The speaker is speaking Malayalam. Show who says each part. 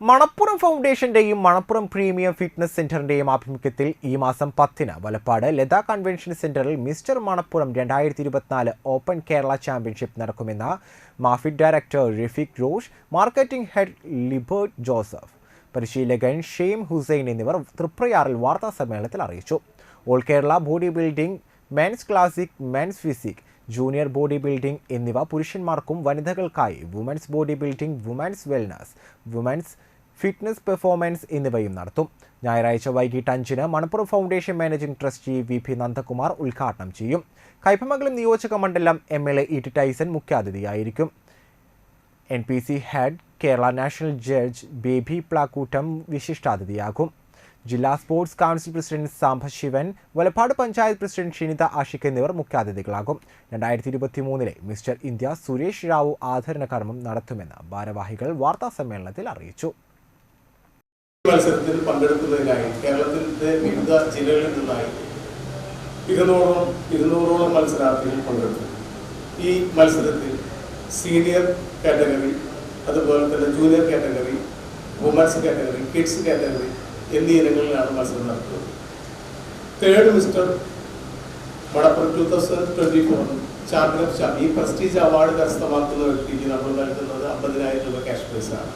Speaker 1: മണപ്പുറം ഫൗണ്ടേഷന്റെയും മണപ്പുറം പ്രീമിയം ഫിറ്റ്നസ് സെന്ററിന്റെയും ആഭിമുഖ്യത്തിൽ ഈ മാസം പത്തിന് വലപ്പാട് ലത കൺവെൻഷൻ സെന്ററിൽ മിസ്റ്റർ മണപ്പുറം രണ്ടായിരത്തി ഇരുപത്തിനാല് ഓപ്പൺ കേരള ചാമ്പ്യൻഷിപ്പ് നടക്കുമെന്ന് മാഫിഡ് director Rafeeq Rosh marketing head Libert Joseph പരിശീലകൻ ഷെയ്ം ഹുസൈൻ എന്നിവർ തൃപ്രയാറിൽ വാർത്താ സമ്മേളനത്തിൽ അറിയിച്ചു. All Kerala body building men's classic men's physique junior body building എന്നിവ പുരുഷന്മാർക്കും വനിതകൾക്കായി women's body building women's wellness women's fitness performance എന്നിവയും നടത്തും. ഞായറാഴ്ച വൈകിട്ട് അഞ്ചിന് Manappuram foundation managing trustee V P Nandakumar ഉദ്ഘാടനം ചെയ്യും. കൈപ്പമംഗലം നിയോജക മണ്ഡലം M L A E T Tyson മുഖ്യാതിഥിയായിരിക്കും. N P C head Kerala national judge Baby Plakoottam വിശിഷ്ടാതിഥിയാകും. ജില്ലാ sports council president Sambasivan Valapad panchayat president Shinitha Ashiq എന്നിവർ മുഖ്യാതിഥികളാകും. രണ്ടായിരത്തി ഇരുപത്തി മൂന്നിലെ മിസ്റ്റർ ഇന്ത്യ സുരേഷ് റാവു ആദരണ കർമ്മം നടത്തുമെന്ന് ഭാരവാഹികൾ വാർത്താ സമ്മേളനത്തിൽ അറിയിച്ചു.
Speaker 2: മത്സരത്തിൽ പങ്കെടുക്കുന്നതിനായി കേരളത്തിലെ വിവിധ ജില്ലകളിൽ നിന്നായി ഇരുന്നൂറോളം ഇരുന്നൂറോളം മത്സരാർത്ഥികൾ പങ്കെടുത്തു. ഈ മത്സരത്തിൽ സീനിയർ കാറ്റഗറി അതുപോലെ തന്നെ junior category women's category kids category എന്നീ ഇനങ്ങളിലാണ് മത്സരം നടത്തുന്നത്. Third mister Manappuram two thousand twenty four champion of ഈ പ്രസ്റ്റീജ് അവാർഡ് കരസ്ഥമാക്കുന്ന വ്യക്തിക്ക് നമ്മൾ നൽകുന്നത് അമ്പതിനായിരം രൂപ ക്യാഷ് പ്രൈസാണ്